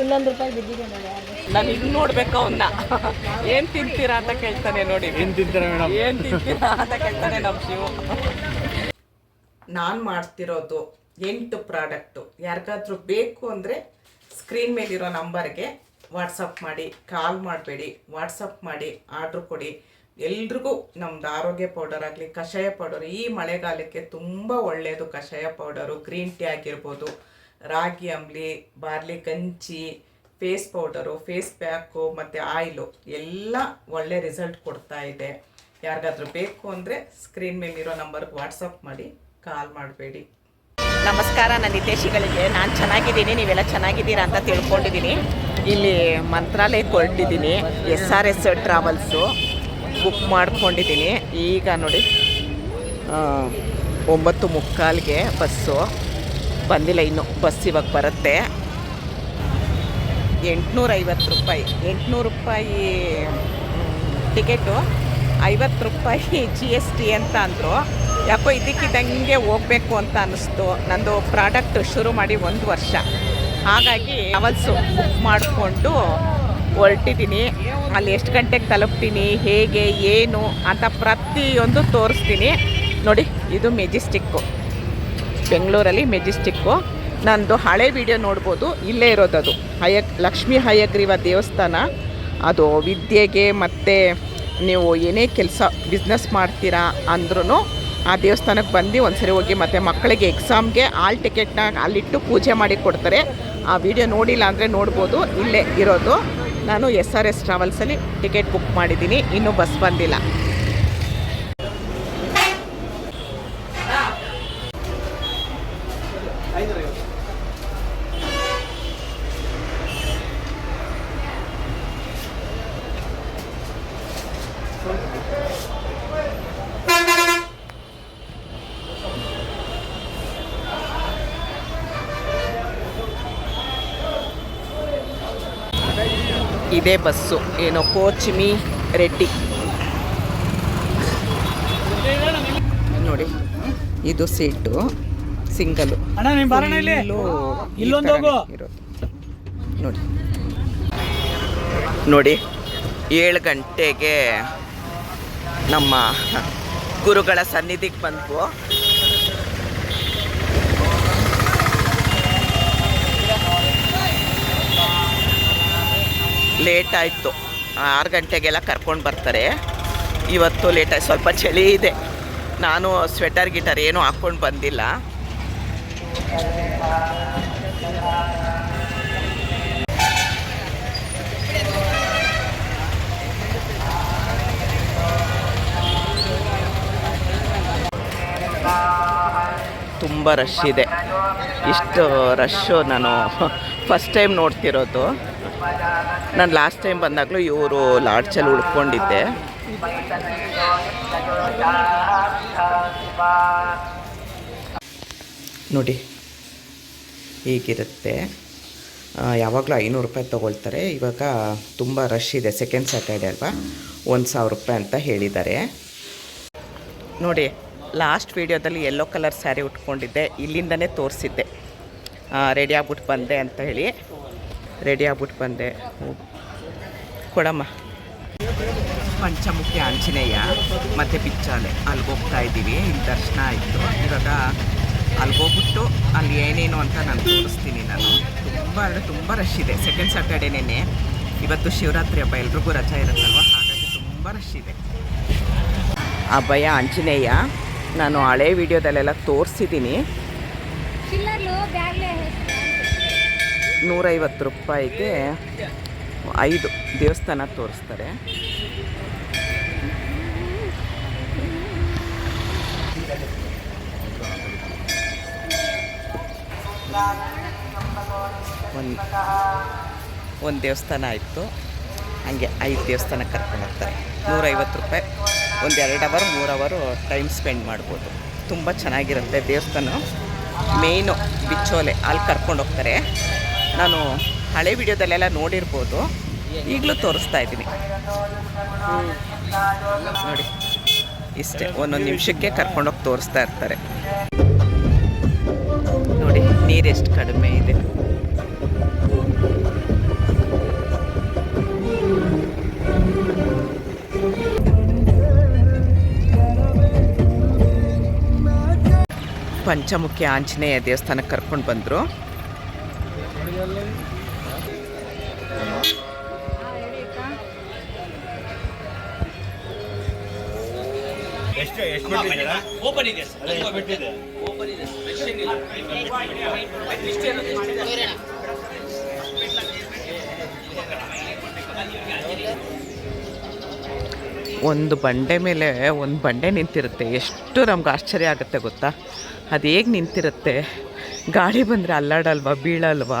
ಇನ್ನೊಂದು ರೂಪಾಯಿ ಬಿದ್ದಿದೆ ನೋಡಿ ನಾನು ಇದು ನೋಡ್ಬೇಕು ಅವನ್ನ ಏನ್ ತಿಂತೀರಾ ಅಂತ ಕೇಳ್ತಾನೆ ನೋಡಿ. ಏನ್ ತಿಂತೀರಾ ಮೇಡಮ್? ಏನ್ ತಿಂತೀರಾ ಅಂತ ಕೇಳ್ತಾನೆ ನಮ್ಮ ಶಿವು. ನಾನು ಮಾಡ್ತಿರೋದು ಎಂಟು ಪ್ರಾಡಕ್ಟು. ಯಾರಿಗಾದ್ರೂ ಬೇಕು ಅಂದರೆ ಸ್ಕ್ರೀನ್ ಮೇಲಿರೋ ನಂಬರ್ಗೆ ವಾಟ್ಸಪ್ ಮಾಡಿ ಕಾಲ್ ಮಾಡಬೇಡಿ ವಾಟ್ಸಪ್ ಮಾಡಿ ಆರ್ಡ್ರ್ ಕೊಡಿ. ಎಲ್ರಿಗೂ ನಮ್ದು ಆರೋಗ್ಯ ಪೌಡರ್ ಆಗಲಿ, ಕಷಾಯ ಪೌಡರ್ ಈ ಮಳೆಗಾಲಕ್ಕೆ ತುಂಬ ಒಳ್ಳೆಯದು ಕಷಾಯ ಪೌಡರು ಗ್ರೀನ್ ಟೀ ಆಗಿರ್ಬೋದು, ರಾಗಿ ಅಂಬ್ಲಿ, ಬಾರ್ಲಿ ಗಂಜಿ ಫೇಸ್ ಪೌಡರು ಫೇಸ್ ಪ್ಯಾಕು ಮತ್ತು ಆಯಿಲು ಎಲ್ಲ ಒಳ್ಳೆ ರಿಸಲ್ಟ್ ಕೊಡ್ತಾ ಇದೆ. ಯಾರಿಗಾದ್ರೂ ಬೇಕು ಅಂದರೆ ಸ್ಕ್ರೀನ್ ಮೇಲಿರೋ ನಂಬರ್ಗೆ ವಾಟ್ಸಪ್ ಮಾಡಿ ಕಾಲ್ ಮಾಡಬೇಡಿ. ನಮಸ್ಕಾರ, ನನ್ನ ಹಿತೇಶಿಗಳಿಗೆ ನಾನು ಚೆನ್ನಾಗಿದ್ದೀನಿ, ನೀವೆಲ್ಲ ಚೆನ್ನಾಗಿದ್ದೀರಾ ಅಂತ ತಿಳ್ಕೊಂಡಿದ್ದೀನಿ. ಇಲ್ಲಿ ಮಂತ್ರಾಲಯಕ್ಕೆ ಹೊರಟಿದ್ದೀನಿ S R S travels book ಮಾಡ್ಕೊಂಡಿದ್ದೀನಿ. ಈಗ ನೋಡಿ ಒಂಬತ್ತು ಮುಕ್ಕಾಲಿಗೆ ಬಸ್ಸು ಬಂದಿಲ್ಲ ಇನ್ನು. ಬಸ್ ಇವಾಗ ಬರುತ್ತೆ. ಎಂಟುನೂರ ಐವತ್ತು ರೂಪಾಯಿ. ಎಂಟುನೂರು ರೂಪಾಯಿ ಟಿಕೆಟು. ಐವತ್ತು ರೂಪಾಯಿ ಜಿ ಎಸ್ ಟಿ ಅಂತ ಅಂದರು. ಯಾಕೋ ಇದಕ್ಕಿದ್ದಂಗೆ ಹೋಗಬೇಕು ಅಂತ ಅನ್ನಿಸ್ತು. ನಂದು ಪ್ರಾಡಕ್ಟ್ ಶುರು ಮಾಡಿ ಒಂದು ವರ್ಷ. ಹಾಗಾಗಿ ಅವಲ್ಸು ಬುಕ್ ಮಾಡಿಕೊಂಡು ಹೊರಟಿದ್ದೀನಿ. ಅಲ್ಲಿ ಎಷ್ಟು ಗಂಟೆಗೆ ತಲುಪ್ತೀನಿ, ಹೇಗೆ, ಏನು ಅಂತ ಪ್ರತಿಯೊಂದು ತೋರಿಸ್ತೀನಿ. ನೋಡಿ, ಇದು ಮೆಜೆಸ್ಟಿಕ್ಕು ಬೆಂಗಳೂರಲ್ಲಿ ಮೆಜೆಸ್ಟಿಕ್ಕು ನಂದು ಹಳೆ ವಿಡಿಯೋ ನೋಡ್ಬೋದು, ಇಲ್ಲೇ ಇರೋದದು. ಹಯ ಲಕ್ಷ್ಮೀ ಹಯಗ್ರೀವ ದೇವಸ್ಥಾನ. ಅದು ವಿದ್ಯೆಗೆ ಮತ್ತು ನೀವು ಏನೇ ಕೆಲಸ ಬಿಸ್ನೆಸ್ ಮಾಡ್ತೀರಾ ಅಂದ್ರೂ ಆ ದೇವಸ್ಥಾನಕ್ಕೆ ಬಂದು ಒಂದ್ಸರಿ ಹೋಗಿ ಮತ್ತು ಮಕ್ಕಳಿಗೆ ಎಕ್ಸಾಮ್ಗೆ ಆಲ್ ಟಿಕೆಟ್ನ ಅಲ್ಲಿಟ್ಟು ಪೂಜೆ ಮಾಡಿ ಕೊಡ್ತಾರೆ. ಆ ವಿಡಿಯೋ ನೋಡಿಲ್ಲ ಅಂದರೆ ನೋಡ್ಬೋದು, ಇಲ್ಲೇ ಇರೋದು. ನಾನು ಎಸ್ ಆರ್ ಎಸ್ ಟ್ರಾವೆಲ್ಸಲ್ಲಿ ಟಿಕೆಟ್ ಬುಕ್ ಮಾಡಿದ್ದೀನಿ. ಇನ್ನೂ ಬಸ್ ಬಂದಿಲ್ಲ. ಇದೇ ಬಸ್ಸು. ಏನೋ ಕೋಚ್ಮಿ ರೆಡ್ಡಿ. ನೋಡಿ ಇದು ಸೀಟು ಸಿಂಗಲು. ನೋಡಿ. ನೋಡಿ ಏಳು ಗಂಟೆಗೆ ನಮ್ಮ ಗುರುಗಳ ಸನ್ನಿಧಿಗೆ ಬಂದ್ವು. ಲೇಟ್ ಆಯಿತು. ಆರು ಗಂಟೆಗೆಲ್ಲ ಕರ್ಕೊಂಡು ಬರ್ತಾರೆ. ಇವತ್ತು ಲೇಟ್ ಆಯ್ತು. ಸ್ವಲ್ಪ ಚಳಿ ಇದೆ. ನಾನು ಸ್ವೆಟರ್ ಗಿಟರ್ ಏನೂ ಹಾಕ್ಕೊಂಡು ಬಂದಿಲ್ಲ. ತುಂಬ ರಶ್ ಇದೆ. ಇಷ್ಟು ರಶ್ಶು ನಾನು ಫಸ್ಟ್ ಟೈಮ್ ನೋಡ್ತಿರೋದು. ನಾನು ಲಾಸ್ಟ್ ಟೈಮ್ ಬಂದಾಗಲೂ ಇವರು ಲಾಡ್ಜಲ್ಲಿ ಉಳ್ಕೊಂಡಿದ್ದೆ. ನೋಡಿ, ಹೀಗಿರುತ್ತೆ. ಯಾವಾಗಲೂ ಐನೂರು ರೂಪಾಯಿ ತೊಗೊಳ್ತಾರೆ. ಇವಾಗ ತುಂಬ ರಶ್ ಇದೆ. ಸೆಕೆಂಡ್ ಸ್ಯಾಟರ್ಡೆ ಅಲ್ವಾ? ಒಂದು ಸಾವಿರ ರೂಪಾಯಿ ಅಂತ ಹೇಳಿದ್ದಾರೆ. ನೋಡಿ ಲಾಸ್ಟ್ ವೀಡಿಯೋದಲ್ಲಿ ಯೆಲ್ಲೋ ಕಲರ್ ಸ್ಯಾರಿ ಉಟ್ಕೊಂಡಿದ್ದೆ. ಇಲ್ಲಿಂದನೇ ತೋರಿಸಿದ್ದೆ. ರೆಡಿ ಆಗ್ಬಿಟ್ಟು ಬಂದೆ ಅಂತ ಹೇಳಿ. ರೆಡಿ ಆಗ್ಬಿಟ್ಟು ಬಂದೆ. ಕೊಡಮ್ಮ. ಪಂಚಮುಖಿ ಆಂಜನೇಯ ಮತ್ತು ಬಿಚ್ಚಾಲೆ. ಅಲ್ಲಿಗೆ ಹೋಗ್ತಾ ಇದ್ದೀವಿ. ಇಲ್ಲಿ ದರ್ಶನ ಆಯಿತು. ಇವಾಗ ಅಲ್ಲಿಗೆ ಹೋಗ್ಬಿಟ್ಟು ಅಲ್ಲಿ ಏನೇನು ಅಂತ ನಾನು ತೋರಿಸ್ತೀನಿ ನಾನು. ತುಂಬ ಅಂದರೆ ತುಂಬ ರಶ್ ಇದೆ. ಸೆಕೆಂಡ್ ಸ್ಯಾಟರ್ಡೇನೇ ಇವತ್ತು ಶಿವರಾತ್ರಿ ಹಬ್ಬ. ಎಲ್ರಿಗೂ ರಜಾ ಇರುತ್ತಲ್ವ? ಹಾಗಾಗಿ ತುಂಬ ರಶ್ ಇದೆ. ಭಯ ಆಂಜನೇಯ. ನಾನು ಹಳೆ ವಿಡಿಯೋದಲ್ಲೆಲ್ಲ ತೋರಿಸಿದ್ದೀನಿ. ಚಿಲ್ಲರ್ಲು ಬ್ಯಾಗ್ಲೆ. ನೂರೈವತ್ತು ರೂಪಾಯಿಗೆ ಐದು ದೇವಸ್ಥಾನ ತೋರಿಸ್ತಾರೆ. ಒಂದು ಒಂದು ದೇವಸ್ಥಾನ ಆಯಿತು. ಹಾಗೆ ಐದು ದೇವಸ್ಥಾನ ಕರ್ಕೊಂಡು ಹೋಗ್ತಾರೆ. ನೂರೈವತ್ತು ರೂಪಾಯಿ. ಒಂದು ಎರಡು ಅವರ್ ಮೂರು ಅವರು ಟೈಮ್ ಸ್ಪೆಂಡ್ ಮಾಡ್ಬೋದು. ತುಂಬ ಚೆನ್ನಾಗಿರುತ್ತೆ ದೇವಸ್ಥಾನ. ಮೇಯ್ನು ಬಿಚ್ಚೋಲೆ, ಅಲ್ಲಿ ಕರ್ಕೊಂಡು ಹೋಗ್ತಾರೆ. ನಾನು ಹಳೆ ವಿಡಿಯೋದಲ್ಲೆಲ್ಲ ನೋಡಿರ್ಬೋದು. ಈಗಲೂ ತೋರಿಸ್ತಾ ಇದ್ದೀನಿ. ನೋಡಿ, ಇಷ್ಟೇ, ಒಂದೊಂದು ನಿಮಿಷಕ್ಕೆ ಕರ್ಕೊಂಡೋಗಿ ತೋರಿಸ್ತಾ ಇರ್ತಾರೆ. ನೋಡಿ ನೀರೆಷ್ಟು ಕಡಿಮೆ ಇದೆ. ಪಂಚಮುಖಿ ಆಂಜನೇಯ ದೇವಸ್ಥಾನಕ್ಕೆ ಕರ್ಕೊಂಡು ಬಂದರು. ಎಷ್ಟು ಎಷ್ಟು ಬಿಟ್ಟಿದ್ದೀರಾ ಓಪನ್ ಇದೆ ಸರ್ ಎಷ್ಟು ಬಿಟ್ಟಿದೆ ಓಪನ್ ಇದೆ ಫ್ರೆಶ್ ಏನಿಲ್ಲ. ಇಷ್ಟೇ ಇರೋದು, ಇಷ್ಟೇ ಒಂದು ಬಂಡೆ ಮೇಲೆ ಒಂದು ಬಂಡೆ ನಿಂತಿರುತ್ತೆ. ಎಷ್ಟು ನಮ್ಗೆ ಆಶ್ಚರ್ಯ ಆಗುತ್ತೆ ಗೊತ್ತಾ? ಅದು ಹೇಗೆ ನಿಂತಿರುತ್ತೆ? ಗಾಳಿ ಬಂದರೆ ಅಲ್ಲಾಡಲ್ವಾ ಬೀಳಲ್ವಾ?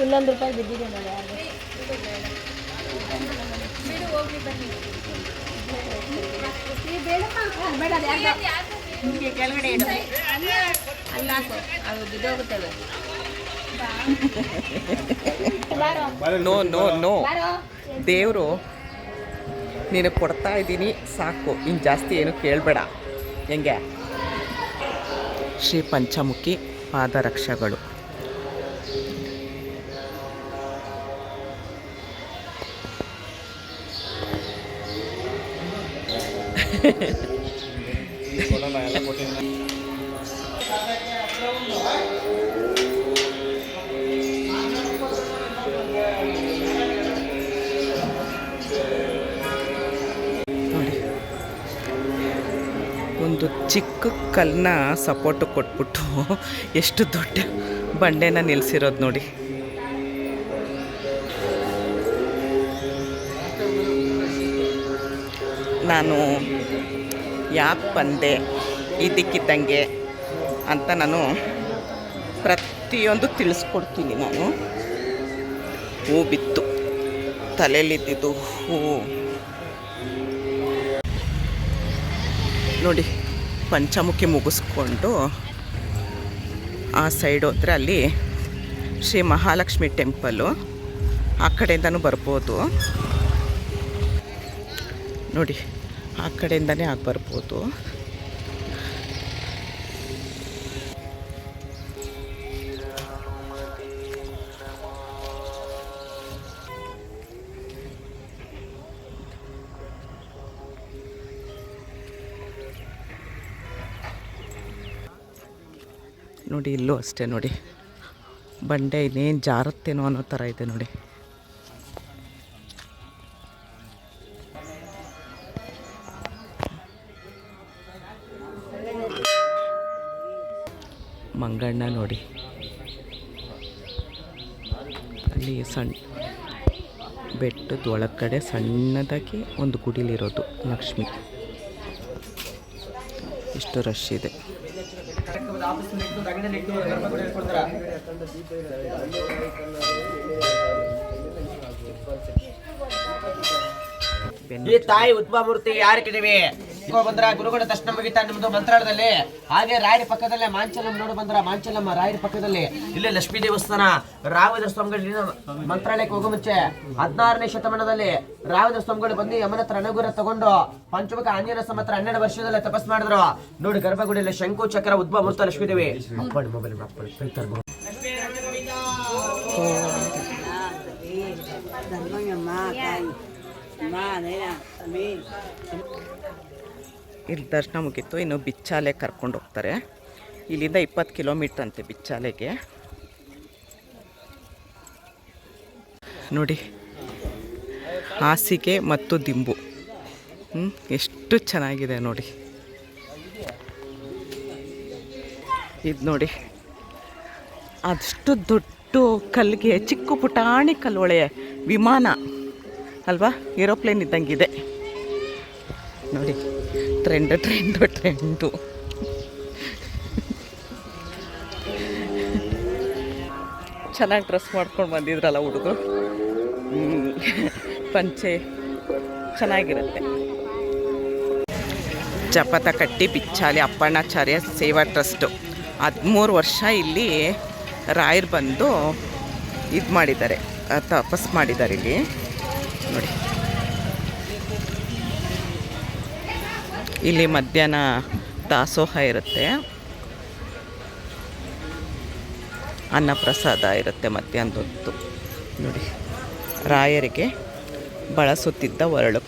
ಇನ್ನೊಂದು ರೂಪಾಯಿ ಬಿದ್ದಿದೆ ನೋಡಿ ಯಾರು. ಅದು ಬಿದ್ದೋಗುತ್ತವೆ ನೋ ನೋ ನೋ ದೇವರು ನೀನು ಕೊಡ್ತಾ ಇದ್ದೀನಿ ಸಾಕು. ಇನ್ನು ಜಾಸ್ತಿ ಏನು ಕೇಳಬೇಡ. ಹೆಂಗೆ? ಶ್ರೀ ಪಂಚಮುಖಿ ಪಾದರಕ್ಷಗಳು. ಕಲ್ಲನ್ನ ಸಪೋರ್ಟು ಕೊಟ್ಬಿಟ್ಟು ಎಷ್ಟು ದೊಡ್ಡ ಬಂಡೆನ ನಿಲ್ಲಿಸಿರೋದು ನೋಡಿ. ನಾನು ಯಾಕೆ ಬಂದೆ, ಇದಕ್ಕಿದ್ದಂಗೆ ಅಂತ ನಾನು ಪ್ರತಿಯೊಂದು ತಿಳಿಸ್ಕೊಡ್ತೀನಿ ನಾನು. ಹೂ ಬಿತ್ತು, ತಲೆಯಲ್ಲಿದ್ದಿದ್ದು ಹೂವು ನೋಡಿ. ಪಂಚಮುಖಿ ಮುಗಿಸ್ಕೊಂಡು ಆ ಸೈಡ್ ಹೋದರೆ ಅಲ್ಲಿ ಶ್ರೀ ಮಹಾಲಕ್ಷ್ಮಿ ಟೆಂಪಲ್ಲು ಆ ಕಡೆಯಿಂದನೂ ಬರ್ಬೋದು. ನೋಡಿ, ಆ ಕಡೆಯಿಂದನೇ ಆಗಿ ಬರ್ಬೋದು ನೋಡಿ, ಇಲ್ಲೂ ಅಷ್ಟೇ ನೋಡಿ. ಬಂಡೆ ಇನ್ನೇನು ಜಾರತ್ತೇನೋ ಅನ್ನೋ ಥರ ಇದೆ ನೋಡಿ. ಮಂಗಣ್ಣ ನೋಡಿ. ಅಲ್ಲಿ ಸಣ್ಣ ಬೆಟ್ಟದ ಒಳಗಡೆ ಸಣ್ಣದಾಗಿ ಒಂದು ಗುಡಿಲಿರೋದು ಲಕ್ಷ್ಮಿ. ಇಷ್ಟು ರಶ್ ಇದೆ. ಈ ತಾಯಿ ಉತ್ಪಮೂರ್ತಿ ಮೂರ್ತಿ ಯಾರಕ್ಕಿದೀವಿ ಬಂದ್ರ, ಗುರುಗಳ ದರ್ಶನ ಮುಗಿತಾ ನಿಮ್ದು ಮಂತ್ರಾಲಯದಲ್ಲಿ. ಹಾಗೆ ರಾಯರ ಪಕ್ಕದಲ್ಲೇ ಮಾಂಚಲಮ್ಮ ನೋಡು ಬಂದ್ರ, ಮಾಂಚಲಮ್ಮ ರಾಯರ ಪಕ್ಕದಲ್ಲಿ. ಇಲ್ಲೇ ಲಕ್ಷ್ಮೀ ದೇವಸ್ಥಾನ ರಾವದ ಸ್ವಾಮಿಗಳು ಮಂತ್ರಾಲಯಕ್ಕೆ ಹೋಗೋ ಮುಂಚೆ ಹದಿನಾರನೇ ಶತಮಾನದಲ್ಲಿ ರಾವದ ಸ್ವಾಮಿಗಳು ಬಂದು ಯಮನ ಹತ್ರ ಅನುಗ್ರಹ ತಗೊಂಡು ಪಂಚಮುಖ ಆಂಜನೇಯ ಸಮತ್ರ ಹತ್ರ ಹನ್ನೆರಡು ವರ್ಷದಲ್ಲಿ ತಪಸ್ ಮಾಡಿದ್ರು. ನೋಡಿ ಗರ್ಭಗುಡಿಯಲ್ಲಿ ಶಂಕು, ಚಕ್ರ, ಉದ್ಭವ ಮೂರ್ತ ಲಕ್ಷ್ಮೀ ದೇವಿ. ಮೊಬೈಲ್ ಅಪ್ಪಡಿ ಕೈತಾರೆ ಮಗು. ಇಲ್ಲಿ ದರ್ಶನ ಮುಗೀತು, ಇನ್ನು ಬಿಚ್ಚಾಲೆ ಕರ್ಕೊಂಡು ಹೋಗ್ತಾರೆ. ಇಲ್ಲಿಂದ ಇಪ್ಪತ್ತು ಕಿಲೋಮೀಟ್ರ್ ಅಂತೆ ಬಿಚ್ಚಾಲೆಗೆ. ನೋಡಿ, ಹಾಸಿಗೆ ಮತ್ತು ದಿಂಬು. ಎಷ್ಟು ಚೆನ್ನಾಗಿದೆ ನೋಡಿ. ಇದು ನೋಡಿ, ಅಷ್ಟು ದೊಡ್ಡ ಕಲ್ಲಿಗೆ, ಚಿಕ್ಕ ಪುಟಾಣಿ ಕಲ್ಲೊಳೆ ವಿಮಾನ, ಅಲ್ವಾ? ಏರೋಪ್ಲೇನ್ ಇದ್ದಂಗಿದೆ ಟ್ರೆಂಡ್ ಟ್ರೆಂಡ್ ಟ್ರೆಂಡು ಚೆನ್ನಾಗಿ ಡ್ರೆಸ್ ಮಾಡ್ಕೊಂಡು ಬಂದಿದ್ರಲ್ಲ ಹುಡುಗರು ಪಂಚೆ. ಚೆನ್ನಾಗಿರುತ್ತೆ. ಜಪತ ಕಟ್ಟಿ ಬಿಚ್ಚಾಲಿ ಅಪ್ಪಣ್ಣಾಚಾರ್ಯ ಸೇವಾ ಟ್ರಸ್ಟು. ಹದಿಮೂರು ವರ್ಷ ಇಲ್ಲಿ ರಾಯರ್ ಬಂದು ಇದು ಮಾಡಿದ್ದಾರೆ ತಪಸ್ ಮಾಡಿದ್ದಾರೆ ಇಲ್ಲಿ. ನೋಡಿ. ಇಲ್ಲಿ ಮಧ್ಯಾಹ್ನ ದಾಸೋಹ ಇರುತ್ತೆ. ಅನ್ನಪ್ರಸಾದ ಇರುತ್ತೆ ಮಧ್ಯಾಹ್ನದೊತ್ತು. ನೋಡಿ ರಾಯರಿಗೆ ಬಳಸುತ್ತಿದ್ದ ಒರಳು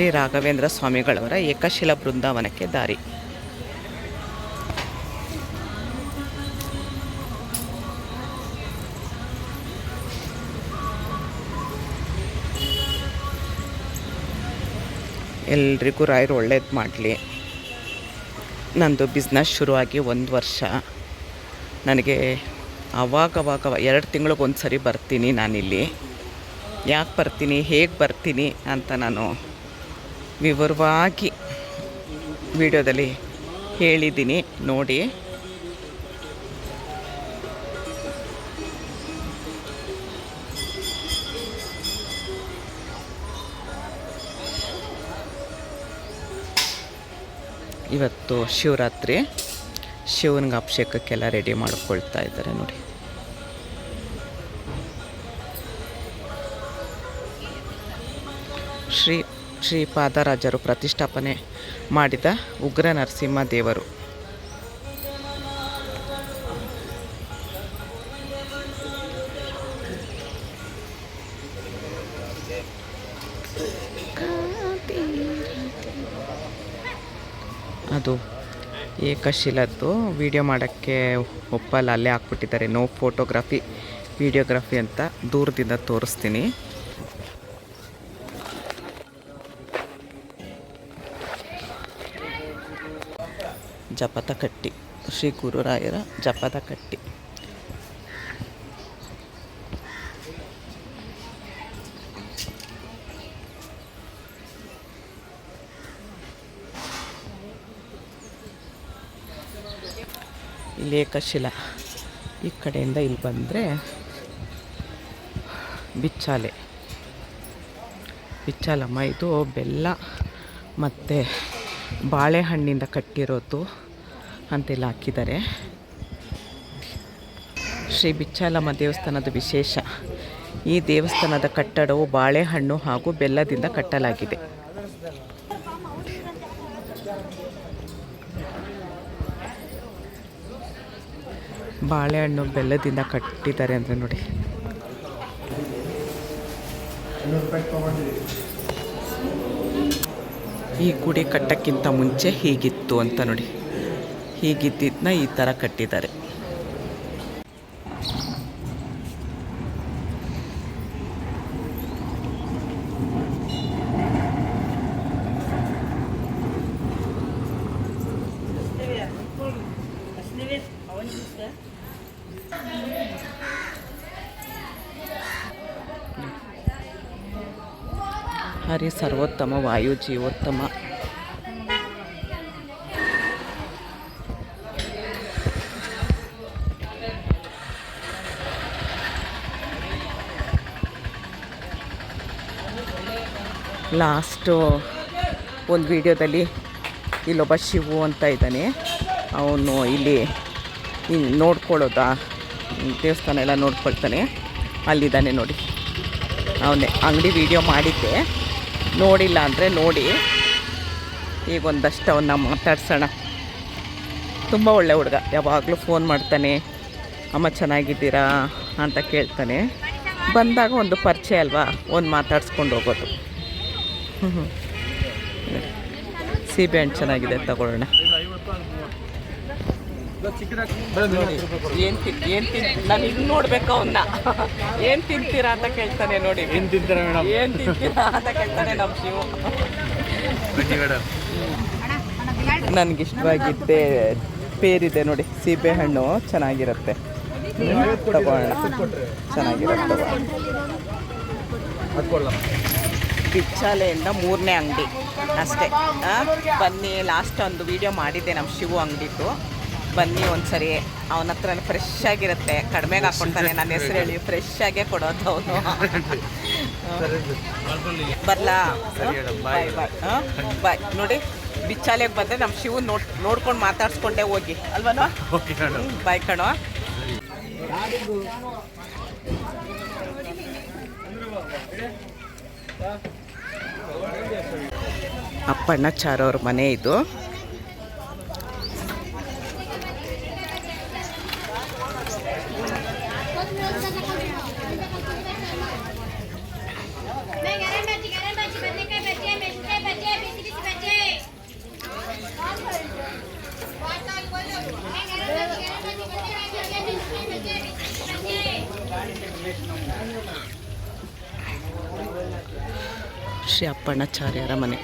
ಶ್ರೀ ರಾಘವೇಂದ್ರ ಸ್ವಾಮಿಗಳವರ ಏಕಶಿಲಾ ಬೃಂದಾವನಕ್ಕೆ ದಾರಿ. ಎಲ್ರಿಗೂ ರಾಯರು ಒಳ್ಳೇದು ಮಾಡಲಿ. ನಂದು ಬಿಸ್ನೆಸ್ ಶುರುವಾಗಿ ಒಂದು ವರ್ಷ. ನನಗೆ ಅವಾಗವಾಗ ಎರಡು ತಿಂಗಳಿಗೊಂದು ಸರಿ ಬರ್ತೀನಿ ನಾನಿಲ್ಲಿ. ಯಾಕೆ ಬರ್ತೀನಿ, ಹೇಗೆ ಬರ್ತೀನಿ ಅಂತ ನಾನು ವಿವರವಾಗಿ ವಿಡಿಯೋದಲ್ಲಿ ಹೇಳಿದ್ದೀನಿ ನೋಡಿ. ಇವತ್ತು ಶಿವರಾತ್ರಿ. ಶಿವನಿಗೆ ಅಭಿಷೇಕಕ್ಕೆಲ್ಲ ರೆಡಿ ಮಾಡ್ಕೊಳ್ತಾ ಇದ್ದಾರೆ ನೋಡಿ. ಶ್ರೀ ಶ್ರೀ ಪಾದರಾಜರು ಪ್ರತಿಷ್ಠಾಪನೆ ಮಾಡಿದ ಉಗ್ರ ನರಸಿಂಹ ದೇವರು. ಅದು ಏಕಶಿಲದ್ದು. ವಿಡಿಯೋ ಮಾಡೋಕ್ಕೆ ಒಪ್ಪಲ್ಲ, ಅಲ್ಲೇ ಹಾಕ್ಬಿಟ್ಟಿದ್ದಾರೆ. ನೋ ಫೋಟೋಗ್ರಫಿ, ವಿಡಿಯೋಗ್ರಫಿ ಅಂತ ದೂರದಿಂದ ತೋರಿಸ್ತೀನಿ. ಜಪದ ಕಟ್ಟಿ ಶ್ರೀ ಗುರುರಾಯರ ಜಪದ ಕಟ್ಟಿ ಏಕಶಿಲ ಈ ಕಡೆಯಿಂದ ಇಲ್ಲಿ ಬಂದರೆ ಬಿಚ್ಚಾಲೆ. ಬಿಚ್ಚಾಲಮ್ಮ, ಇದು ಬೆಲ್ಲ ಮತ್ತು ಬಾಳೆಹಣ್ಣಿಂದ ಕಟ್ಟಿರೋದು. ಅಂತೆಲ್ಲ ಹಾಕಿದ್ದಾರೆ. ಶ್ರೀ ಬಿಚ್ಚಾಲಮ್ಮ ದೇವಸ್ಥಾನದ ವಿಶೇಷ. ಈ ದೇವಸ್ಥಾನದ ಕಟ್ಟಡವು ಬಾಳೆಹಣ್ಣು ಹಾಗೂ ಬೆಲ್ಲದಿಂದ ಕಟ್ಟಲಾಗಿದೆ. ಬಾಳೆಹಣ್ಣು ಬೆಲ್ಲದಿಂದ ಕಟ್ಟಿದ್ದಾರೆ ಅಂದರೆ ನೋಡಿ. ಈ ಗುಡಿ ಕಟ್ಟಕ್ಕಿಂತ ಮುಂಚೆ ಹೀಗಿತ್ತು ಅಂತ ನೋಡಿ. ಹೀಗಿದ್ದನ್ನ ಈ ಥರ ಕಟ್ಟಿದ್ದಾರೆ. ಹರಿ ಸರ್ವೋತ್ತಮ ವಾಯು ಜೀವೋತ್ತಮ. ಲಾಸ್ಟು ಒಂದು ವಿಡಿಯೋದಲ್ಲಿ ಇಲ್ಲೊಬ್ಬ ಶಿವು ಅಂತ ಇದ್ದಾನೆ. ಅವನು ಇಲ್ಲಿ ನೋಡ್ಕೊಳ್ಳೋದ? ದೇವಸ್ಥಾನ ಎಲ್ಲ ನೋಡ್ಕೊಳ್ತಾನೆ. ಅಲ್ಲಿದ್ದಾನೆ ನೋಡಿ. ಅವನೇ ಅಂಗಡಿ ವಿಡಿಯೋ ಮಾಡಿದ್ದೆ. ನೋಡಿಲ್ಲ ಅಂದರೆ ನೋಡಿ. ಈಗ ಒಂದಷ್ಟು ಅವನ್ನ ಮಾತಾಡ್ಸೋಣ. ತುಂಬ ಒಳ್ಳೆ ಹುಡುಗ. ಯಾವಾಗಲೂ ಫೋನ್ ಮಾಡ್ತಾನೆ. ಅಮ್ಮ ಚೆನ್ನಾಗಿದ್ದೀರಾ? ಅಂತ ಕೇಳ್ತಾನೆ. ಬಂದಾಗ ಒಂದು ಪರಿಚಯ ಅಲ್ವಾ? ಒಂದು ಮಾತಾಡ್ಸ್ಕೊಂಡು ಹೋಗೋದು. ಸೀಬೆಹಣ್ಣು ಚೆನ್ನಾಗಿದೆ ತಗೊಳ್ಳೋಣ. ಏನು ಏನು ತಿನ್ ನಾನು ಇದು ನೋಡ್ಬೇಕು ಅವನ್ನ ಏನು ತಿಂತೀರಾ ಅಂತ ಕೇಳ್ತಾನೆ ನೋಡಿ. ಏನು ತಿಂತೀರಾ ಮೇಡಮ್? ಏನು ತಿಂತೀರಾ ಅಂತ ಕೇಳ್ತಾನೆ ನಮ್ಮ ಶಿವು. ಬನ್ನಿ ಮೇಡಮ್. ನನಗೆ ಇಷ್ಟವಾಗಿದ್ದೆ ಪೇರಿದೆ ನೋಡಿ ಸೀಬೆಹಣ್ಣು ಚೆನ್ನಾಗಿರುತ್ತೆ. ತಗೊಳ್ಳೋಣ. ಚೆನ್ನಾಗಿರುತ್ತೆ. ಬಿಚ್ಚಾಲೆಯಿಂದ ಮೂರನೇ ಅಂಗಡಿ. ಅಷ್ಟೇ. ಬನ್ನಿ ಲಾಸ್ಟ್ ಒಂದು ವಿಡಿಯೋ ಮಾಡಿದ್ದೆ ನಮ್ಮ ಶಿವು ಅಂಗಡಿದು. ಬನ್ನಿ ಒಂದ್ಸರಿ ಅವನ ಹತ್ರ ಫ್ರೆಶ್ ಆಗಿರುತ್ತೆ. ಕಡಿಮೆಗೆ ಹಾಕ್ಕೊಡ್ತಾನೆ ನನ್ನ ಹೆಸರು ಹೇಳಿ ಫ್ರೆಶ್ ಆಗೇ ಕೊಡೋದು ಅವನು. ಬರ್ಲಾ? ಬಾಯ್ ಬಾಯ್ ಬಾಯ್ ನೋಡಿ ಬಿಚ್ಚಾಲೆಗೆ ಬಂದರೆ ನಮ್ಮ ಶಿವು ನೋಡ್ ನೋಡ್ಕೊಂಡು ಮಾತಾಡ್ಸ್ಕೊಂಡೆ ಹೋಗಿ. ಅಲ್ವನೋ? ಮೇಡಮ್ ಬಾಯ್ ಕಣೋ. ಅಪ್ಪಣ್ಣ ಚಾರವ್ರ ಮನೆ ಇದು. ಶ್ರೀ ಅಪ್ಪಣ್ಣಾಚಾರ್ಯರ ಮನೆ.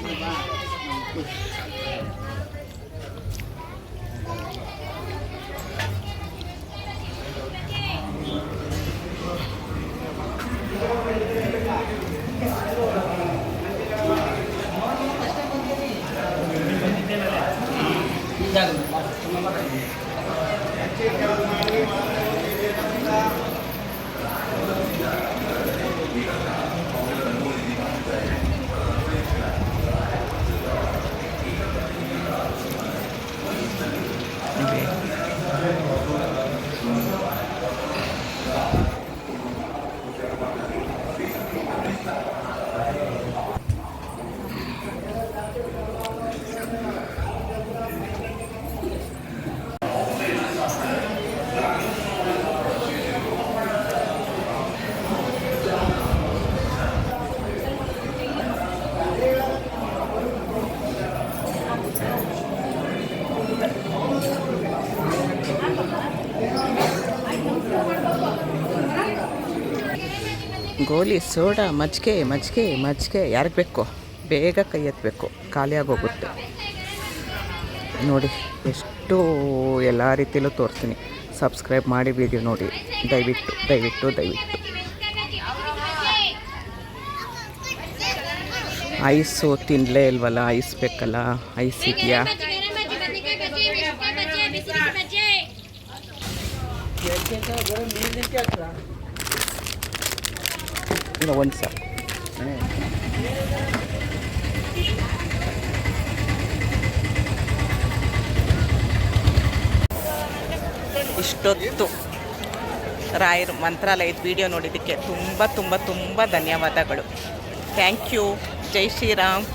ಗೋಲಿ, ಸೋಡಾ, ಮಜ್ಜಿಗೆ ಮಜ್ಜಿಗೆ ಮಜ್ಜಿಗೆ. ಯಾರಿಗೆ ಬೇಕು? ಬೇಗ ಕೈ ಎತ್ತಬೇಕು ಖಾಲಿ ಆಗೋಗುತ್ತೆ ನೋಡಿ, ಎಷ್ಟು ಎಲ್ಲ ರೀತಿಯಲ್ಲೂ ತೋರಿಸ್ತೀನಿ ಸಬ್ಸ್ಕ್ರೈಬ್ ಮಾಡಿ ವಿಡಿಯೋ ನೋಡಿ. ದಯವಿಟ್ಟು ದಯವಿಟ್ಟು ದಯವಿಟ್ಟು. ಐಸು ತಿನ್ನಲೇ ಇಲ್ವಲ್ಲ? ಐಸ್ ಬೇಕಲ್ಲ? ಐಸ್ ಇದೆಯಾ? ಇಲ್ಲ ಒಂದು ಸಾಕು ಇಷ್ಟೊತ್ತು ರಾಯರ್ ಮಂತ್ರಾಲಯದ ವಿಡಿಯೋ ನೋಡಿದ್ದಕ್ಕೆ ತುಂಬ ತುಂಬ ತುಂಬ ಧನ್ಯವಾದಗಳು. ಥ್ಯಾಂಕ್ ಯು ಜೈ ಶ್ರೀರಾಮ್.